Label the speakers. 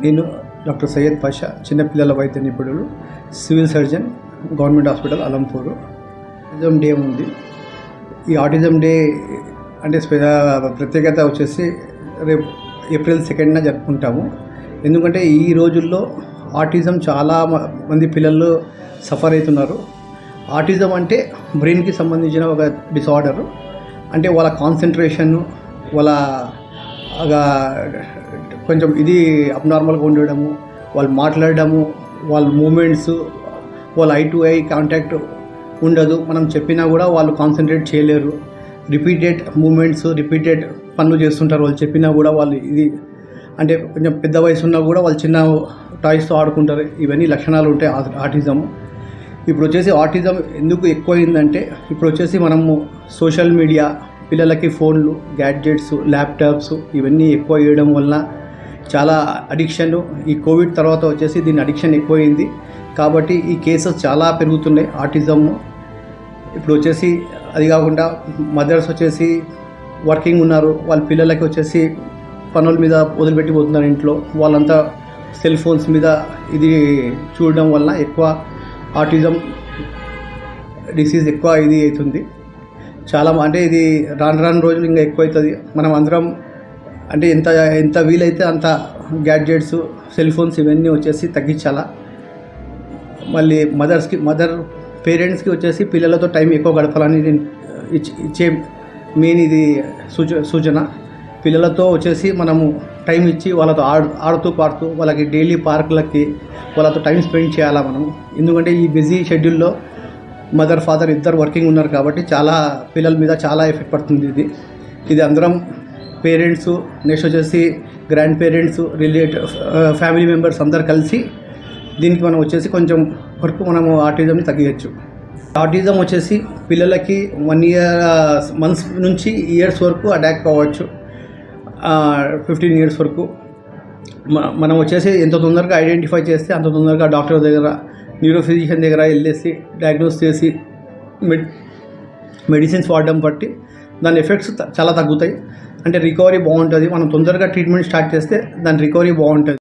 Speaker 1: నేను డాక్టర్ సయ్యద్ పాషా చిన్నపిల్లల వైద్య నిపుణులు civil surgeon government hospital Alampur. Autism day ఉంది. ఈ ఆటిజం డే అంటే ప్రత్యేకత వచ్చేసి రేపు ఏప్రిల్ సెకండ్న జరుపుకుంటాము. ఎందుకంటే ఈ రోజుల్లో ఆటిజం చాలా మ- మంది పిల్లలు సఫర్ అవుతున్నారు ఆటిజం అంటే బ్రెయిన్కి సంబంధించిన ఒక డిసార్డరు. అంటే వాళ్ళ కాన్సన్ట్రేషన్ వాళ్ళ కొంచెం ఇది అబ్నార్మల్గా ఉండడము వాళ్ళు మాట్లాడడము వాళ్ళ మూమెంట్స్ వాళ్ళ ఐ టు ఐ కాంటాక్ట్ ఉండదు. మనం చెప్పినా కూడా వాళ్ళు కాన్సన్ట్రేట్ చేయలేరు. రిపీటెడ్ మూమెంట్స్ రిపీటెడ్ పనులు చేస్తుంటారు. వాళ్ళు చెప్పినా కూడా వాళ్ళు ఇది అంటే కొంచెం పెద్ద వయసు ఉన్నా కూడా వాళ్ళు చిన్న టాయ్స్తో ఆడుకుంటారు. ఇవన్నీ లక్షణాలు ఉంటాయి ఆటిజం. ఇప్పుడు వచ్చేసి ఆటిజం ఎందుకు ఎక్కువైందంటే ఇప్పుడు వచ్చేసి మనము సోషల్ మీడియా పిల్లలకి ఫోన్లు గ్యాడ్జెట్స్ ల్యాప్టాప్స్ ఇవన్నీ ఎక్కువ వేయడం వలన చాలా అడిక్షన్ ఈ కోవిడ్ తర్వాత వచ్చేసి దీని అడిక్షన్ ఎక్కువైంది. కాబట్టి ఈ కేసెస్ చాలా పెరుగుతున్నాయి. ఆటిజం ఇప్పుడు వచ్చేసి అది కాకుండా మదర్స్ వచ్చేసి వర్కింగ్ ఉన్నారు. వాళ్ళ పిల్లలకి వచ్చేసి పనుల మీద వదిలిపెట్టి పోతున్నారు ఇంట్లో. వాళ్ళంతా సెల్ ఫోన్స్ మీద ఇది చూడడం వలన ఎక్కువ ఆటిజం డిసీజ్ ఎక్కువ ఇది అవుతుంది. చాలా అంటే ఇది రాను రాను రోజులు ఇంకా ఎక్కువ అవుతుంది మనం అందరం అంటే ఎంత ఎంత వీలైతే అంత గ్యాడ్జెట్స్ సెల్ ఫోన్స్ ఇవన్నీ వచ్చేసి తగ్గించాలా. మళ్ళీ మదర్స్కి మదర్ పేరెంట్స్కి వచ్చేసి పిల్లలతో టైం ఎక్కువ గడపాలని నేను ఇచ్చే మెయిన్ ఇది సూచ సూచన. పిల్లలతో వచ్చేసి మనము టైం ఇచ్చి వాళ్ళతో ఆడు ఆడుతూ పాడుతూ వాళ్ళకి డైలీ పార్కులకి వాళ్ళతో టైం స్పెండ్ చేయాలా మనం. ఎందుకంటే ఈ బిజీ షెడ్యూల్లో మదర్ ఫాదర్ ఇద్దరు వర్కింగ్ ఉన్నారు కాబట్టి చాలా పిల్లల మీద చాలా ఎఫెక్ట్ పడుతుంది ఇది. ఇది అందరం పేరెంట్స్ నెక్స్ట్ వచ్చేసి grand parents relative family members అందరు కలిసి దీనికి మనం వచ్చేసి కొంచెం వరకు మనము ఆర్టిజంని తగ్గించచ్చు ఆర్టిజం వచ్చేసి పిల్లలకి వన్ ఇయర్ మంత్స్ నుంచి ఇయర్స్ వరకు అటాక్ కావచ్చు ఫిఫ్టీన్ ఇయర్స్ వరకు. మనం వచ్చేసి ఎంత తొందరగా ఐడెంటిఫై చేస్తే అంత తొందరగా డాక్టర్ దగ్గర న్యూరో ఫిజిషియన్ దగ్గర వెళ్ళేసి డయాగ్నోస్ చేసి మెడ్ మెడిసిన్స్ వాడడం బట్టి దాని ఎఫెక్ట్స్ చాలా తగ్గుతాయి. అంటే రికవరీ బాగుంటుంది. మనం తొందరగా ట్రీట్మెంట్ స్టార్ట్ చేస్తే దాని రికవరీ బాగుంటుంది.